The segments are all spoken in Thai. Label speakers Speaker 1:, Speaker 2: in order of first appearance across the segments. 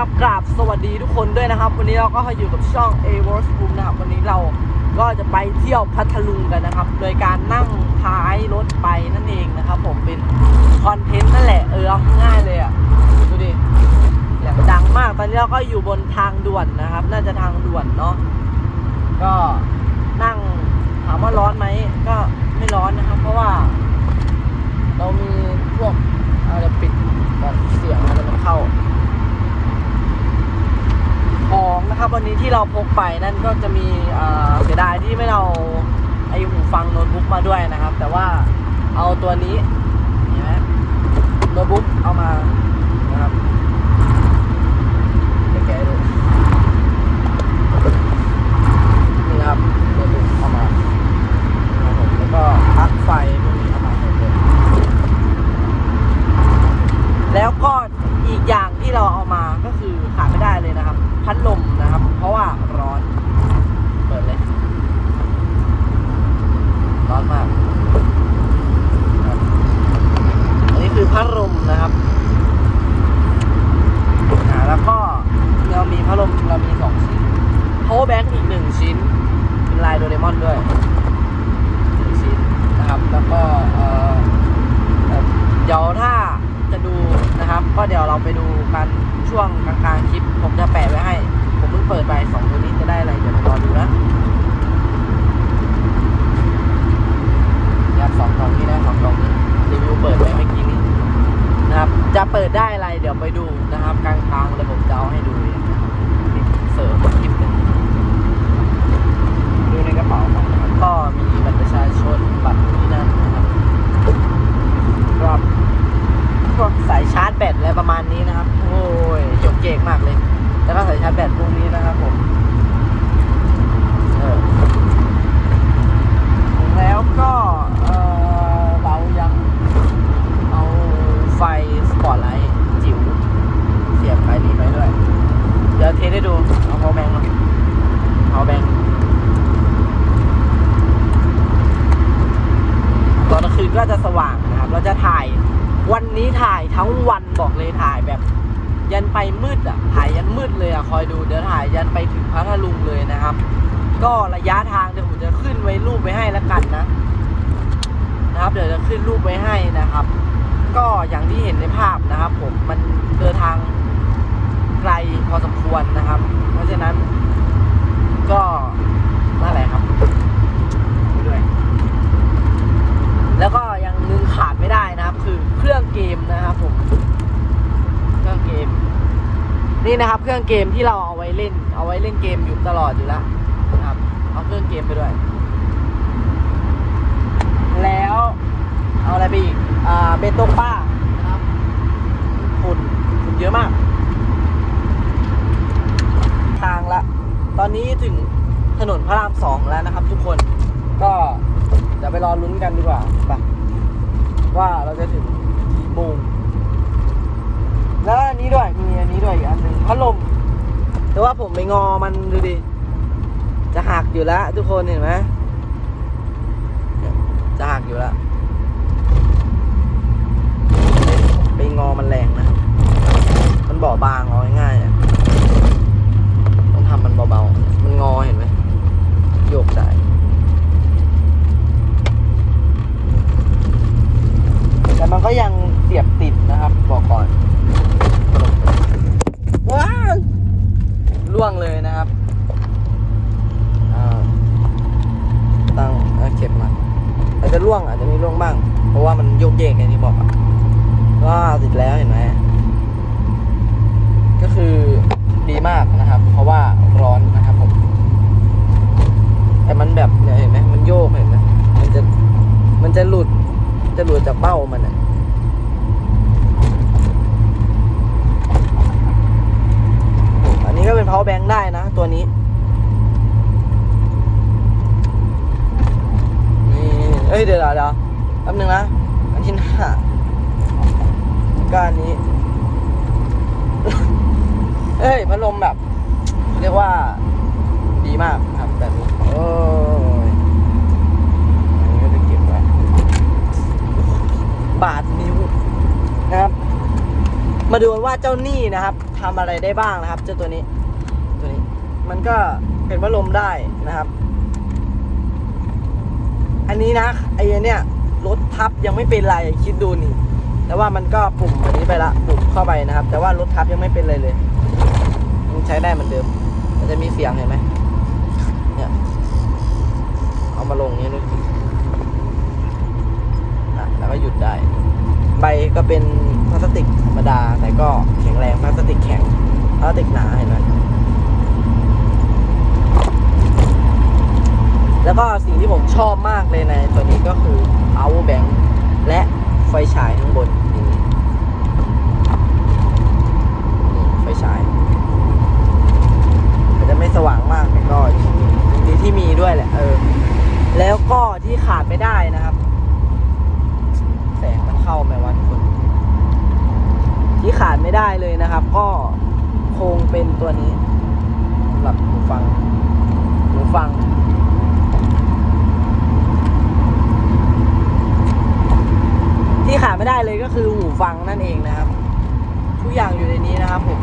Speaker 1: นะครับกราบสวัสดีทุกคนด้วยนะครับ วันนี้เราก็อยู่กับช่อง a w o r s Boom นะครับ วันนี้เราก็จะไปเที่ยวพัทลุงกันนะครับ โดยการนั่งท้ายรถไปนั่นเองนะครับ ผมเป็นคอนเทนต์นั่นแหละเออง่ายเลยอะดูดิเสียงดังมากตอนนี้เราก็อยู่บนทางด่วนนะครับ น่าจะทางด่วนเนาะก็นั่งถามว่าร้อนไหมก็ไม่ร้อนนะครับ เพราะว่า เรามีพวกอะไรปิดแบบเสียงอะไรมันเข้า ของนะครับวันนี้ที่ เราพกไปนั่นก็จะมีเอ่อเสียดายที่ไม่เอาไอหูฟังโน้ตบุ๊กมาด้วยนะครับ แต่ว่าเอาตัวนี้เห็นไหมโน้ตบุ๊กเอามานะครับเดี๋ยวแกะให้ดูนี่นะครับโน้ตบุ๊กเอามานะครับผมแล้วก็ปลั๊กไฟพวกนี้เอามาหมดเลย แล้วก็อีกอย่างที่เราเอามาก็คือขาดไม่ได้เลยนะครับ พัดลมนะครับ เพราะว่าร้อน เปิดเลย ร้อนมากครับอันนี้คือพัดลมนะครับอ่าแล้วก็เรามีพัดลมเรามีสองชิ้น power bank อีกหนึ่งชิ้น เป็นลายโดเรมอนด้วยหนึ่งชิ้นนะครับ แล้วก็เอ่อ เดี๋ยวถ้าจะดูนะครับ ก็เดี๋ยวเราไปดูกันช่วงกลางๆคลิป ผมจะแปะไว้ให้ ผมเพิ่งเปิดไปสองตัวนี้จะได้อะไร เดี๋ยวไปรอดูนะยับสองกล่องนี้นะสองกล่องนี้รีวิวเปิดไปเมื่อกี้นี้นะครับ จะเปิดได้อะไร เดี๋ยวไปดูนะครับ กลางทางเลยผมจะเอาให้ดูเองนะครับเสริมคลิปหนึ่งดูในกระเป๋าของนะครับก็มีบัตรประชาชนบัตรนี้นั่นนะครับ รอบพวกสายชาร์จแบตอะไรประมาณนี้นะครับ โอ้ยจกเก่งมากเลย แล้วก็สายชาร์จแบตพวกนี้นะครับผมเออแล้วก็เออเรายังเอาไฟสปอตไลท์จิ๋วเสียบไปนี้ไปด้วย เดี๋ยวเทสให้ดู เอาพอ แบงค์เอาแบงค์ตอนกลางคืนก็จะสว่างนะครับ เราจะถ่ายวันนี้ถ่ายทั้งวันบอกเลยถ่ายแบบ ยันไปมืดอะ ถ่ายยันมืดเลยอะ คอยดูเดี๋ยวถ่ายยันไปถึงพัทลุงเลยนะครับ ก็ระยะทางเดี๋ยวผมจะขึ้นไว้รูปไว้ให้แล้วกันนะ นะครับ เดี๋ยวจะขึ้นรูปไว้ให้นะครับ ก็อย่างที่เห็นในภาพนะครับ ผมมันเดินทาง ไกลพอสมควรนะครับ เพราะฉะนั้น ก็นั่นแหละครับไปด้วยแล้วก็ยังนึงขาดไม่ได้นะครับ คือเครื่องเกมนะครับผมเครื่องเกม นี่นะครับ เครื่องเกมที่เราเอาไว้เล่น เอาไว้เล่นเกมอยู่ตลอดอยู่แล้วนะครับ เอาเครื่องเกมไปด้วย แล้วเอาอะไรไปอีกอ่าเบตงป้านะครับฝุ่นฝุ่นเยอะมาก ทางละ ตอนนี้ถึงถนนพระรามสองแล้วนะครับ ทุกคน ก็เดี๋ยวไปรอลุ้นกันดีกว่าไปว่าเราจะถึงกี่โมงแล้วอันนี้ด้วยมีอันนี้ด้วยอีกอันหนึ่งพัดลมแต่ว่าผมไปงอมันดูดิ จะหักอยู่แล้ว ทุกคนเห็นไหมจะหักอยู่แล้วไปงอมันแรงนะครับ มันเบาบางเอาง่ายๆ ทำมันเบาๆ มันงอเห็นไหมโยกได้แต่มันก็ยังเสียบติดนะครับบอกก่อนว้าวล่วงเลยนะครับตั้งเออเข็บมันอาจจะล่วงอาจจะมีล่วงบ้าง เพราะว่ามันโยกเยกอย่างที่บอกอะว้าติดแล้วเห็นไหมก็คือดีมากนะครับ เพราะว่าร้อนนะครับผม แต่มันแบบเนี่ยเห็นไหมมันโยกเห็นไหมมันจะมันจะหลุด จะหลุดจากเบ้ามันอะอันนี้ก็เป็น power bank ได้นะ ตัวนี้นี่เอ้ยเดี๋ยวเดี๋ยวแป๊บนึงนะ อันที่หน้าก็อันนี้ เอ้ยพัดลมแบบ เรียกว่าดีมากครับแบบนี้โอ้ยอันนี้ก็จะเก็บไว้ บาดนิ้วนะครับ มาดูว่าเจ้าหนี้นะครับแถทำอะไรได้บ้างนะครับ เจ้าตัวนี้ ตัวนี้ มันก็เป็นพัดลมได้นะครับ อันนี้นะไอ้เนี่ยรถทับยังไม่เป็นไรคิดดูนี่ แต่ว่ามันก็ปุ่มอันนี้ไปละปุ่มเข้าไปนะครับ แต่ว่ารถทับยังไม่เป็นเลยเลยยังใช้ได้เหมือนเดิม มันจะมีเสียงเห็นไหมเนี่ย เอามาลงอย่างนี้ดูอะแล้วก็หยุดได้ ใบ ก็เป็นพลาสติกธรรมดา แต่ก็แข็งแรงพลาสติกแข็งพลาสติกหนาเห็นไหมแล้วก็สิ่งที่ผมชอบมากเลยในตัวนี้ก็คือ power bank และไฟฉายข้างบนนี่นี่ไฟฉายอาจจะไม่สว่างมากแต่ก็ดีที่มีด้วยแหละ เออ แล้วก็ที่ขาดไม่ได้นะครับ แสงมันเข้าไหมวะทุกคน ที่ขาดไม่ได้เลยนะครับ ก็คงเป็นตัวนี้สำหรับหูฟังหูฟัง ที่ขาด ไม่ได้เลยก็คือหูฟังนั่นเองนะครับ ทุกอย่างอยู่ในนี้นะครับผม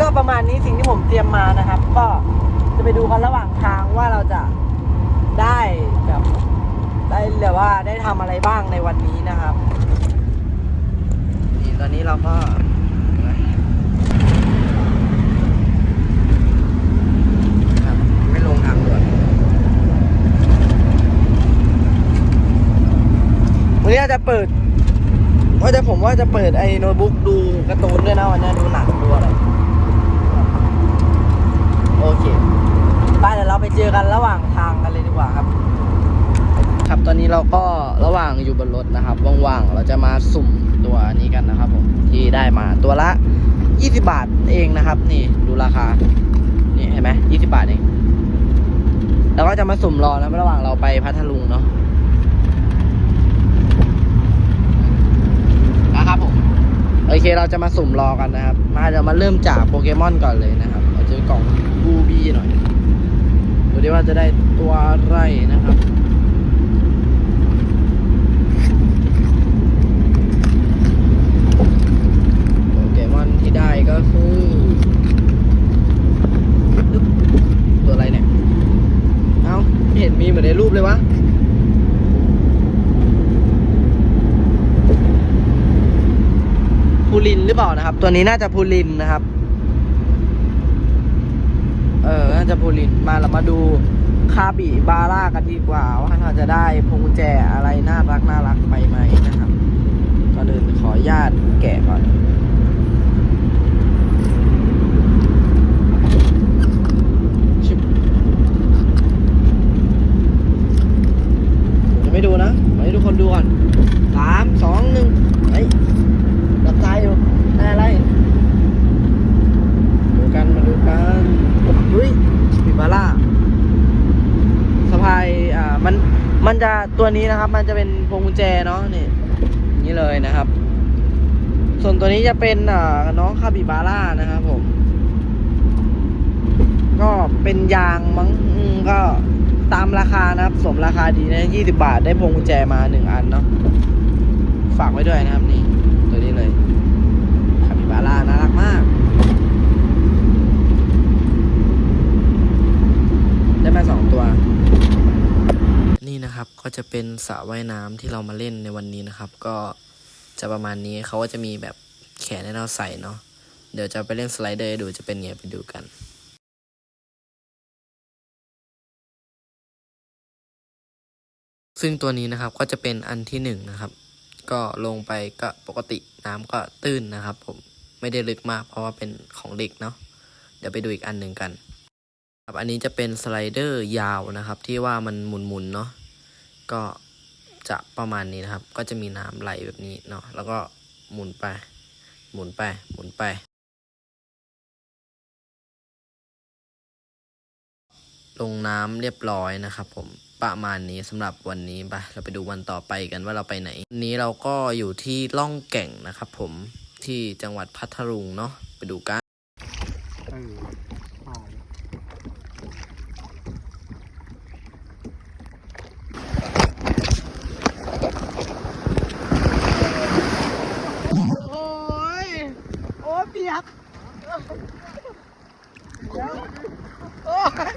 Speaker 1: ก็ประมาณนี้สิ่งที่ผมเตรียมมานะครับ ก็จะไปดูกันระหว่างทางว่าเราจะได้แบบได้แบบว่าได้ทำอะไรบ้างในวันนี้นะครับ นี่ตอนนี้เราก็ครับไม่ลงทางด่วน วันนี้จจะเปิด ว่าจะผมว่าจะเปิดไอ้โน้ตบุ๊กดูการ์ตูนด้วยนะวันนี้ดูหนังดูอะไรโอเคไปเดี๋ยวเราไปเจอกันระหว่างทางกันเลยดีกว่าครับ ครับตอนนี้เราก็ระหว่างอยู่บนรถนะครับว่างๆเราจะมาสุ่มตัวนี้กันนะครับผมที่ได้มาตัวละ 20 บาทเองนะครับ นี่ดูราคา นี่เห็นไหม20 บาทเองแล้วก็จะมาสุ่มรอนะระหว่างเราไปพัทลุงเนาะนะครับผม โอ เคเราจะมาสุ่มรอกันนะครับ มาเดี๋ยวมาเริ่มจากโปเกมอนก่อนเลยนะครับเราเจอกล่องบูบี้หน่อยดูดิว่าจะได้ตัวอะไรนะครับโปเกมอนที่ได้ก็คืออึ๊บตัวอะไรเนี่ย เอ้าเห็นมีเหมือนในรูปเลยวะ ลินหรือเปล่านะครับ ตัวนี้น่าจะพูลินนะครับ เออ น่าจะพูลิน มาเรามาดูคาบิบาร่ากันดีกว่า ว่าเราจะได้พวงกุญแจอะไรน่ารักน่ารักไปไหมนะครับก่อนอื่นขออนุญาตแกะก่อน ชิบผมจะไม่ดูนะให้ทุกคนดูก่อนสามสองหนึ่งเฮ้ย หลับตาอยู่ได้อะไร ดูกันมาดูกันเฮ้ยปิบาร่าสะ พายอ่ามันมันจะตัวนี้นะครับ มันจะเป็นพวงกุญแจเนาะนี่นี่เลยนะครับ ส่วนตัวนี้จะเป็นอ่าน้องคาบิบาร่านะครับผม ก็เป็นยางมั้งก็ตามราคานะครับ สมราคาดีนะยี่สิบาทได้พวงกุญแจมาหนึ่งอันเนาะฝากไว้ด้วยนะครับนี่เลยคาปิบาร่าน่ารักมาก ได้มาสองตัว นี่นะครับก็ จะเป็นสระว่ายน้ำที่เรามาเล่นในวันนี้นะครับ ก็จะประมาณนี้เขาก็จะมีแบบแขนให้เราใส่เนาะเดี๋ยวจะไปเล่นสไลเดอร์ดูจะเป็นไงไปดูกันซึ่งตัวนี้นะครับก็จะเป็นอันที่หนึ่งนะครับ ก็ลงไปก็ปกติน้ำก็ตื้นนะครับ ผมไม่ได้ลึกมากเพราะว่าเป็นของเด็กเนาะเดี๋ยวไปดูอีกอันหนึ่งกันครับอันนี้จะเป็นสไลเดอร์ยาวนะครับ ที่ว่ามันหมุนๆเนาะ ก็จะประมาณนี้นะครับ ก็จะมีน้ำไหลแบบนี้เนาะแล้วก็หมุนไป หมุนไป หมุนไป ลงน้ำเรียบร้อยนะครับผมประมาณนี้สำหรับวันนี้ไปเราไปดูวันต่อไปกันว่าเราไปไหนวันนี้เราก็อยู่ที่ล่องแก่งนะครับผมที่จังหวัดพัทลุงเนาะไปดูกัน
Speaker 2: เออใช่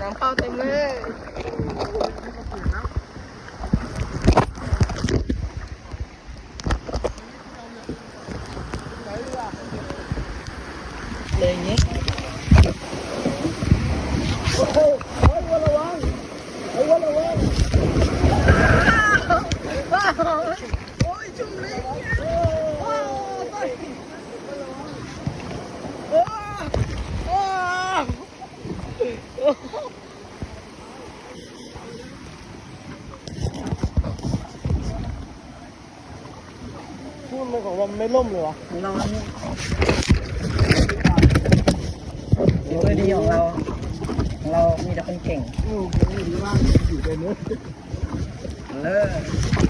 Speaker 1: น้ำเข้าเต็มเลยเลยอย่างนี้โอ้ยจุ่มเลยโอ้ยโอ้โอ้
Speaker 2: พูดเลยของเราไม่ล่มเลยวะ
Speaker 1: นอนดูไม่ดีของเราของเรามีแต่คนเก่ง
Speaker 2: อ้โหดีมากอยู่ในเนื้อ
Speaker 1: เลิศ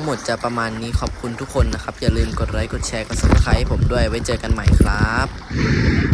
Speaker 3: งหมดจะประมาณนี้ขอบคุณทุกคนนะครับ อย่าลืมกดไลค์กดแชร์กด subscribe ให้ผมด้วยไว้เจอกันใหม่ครับ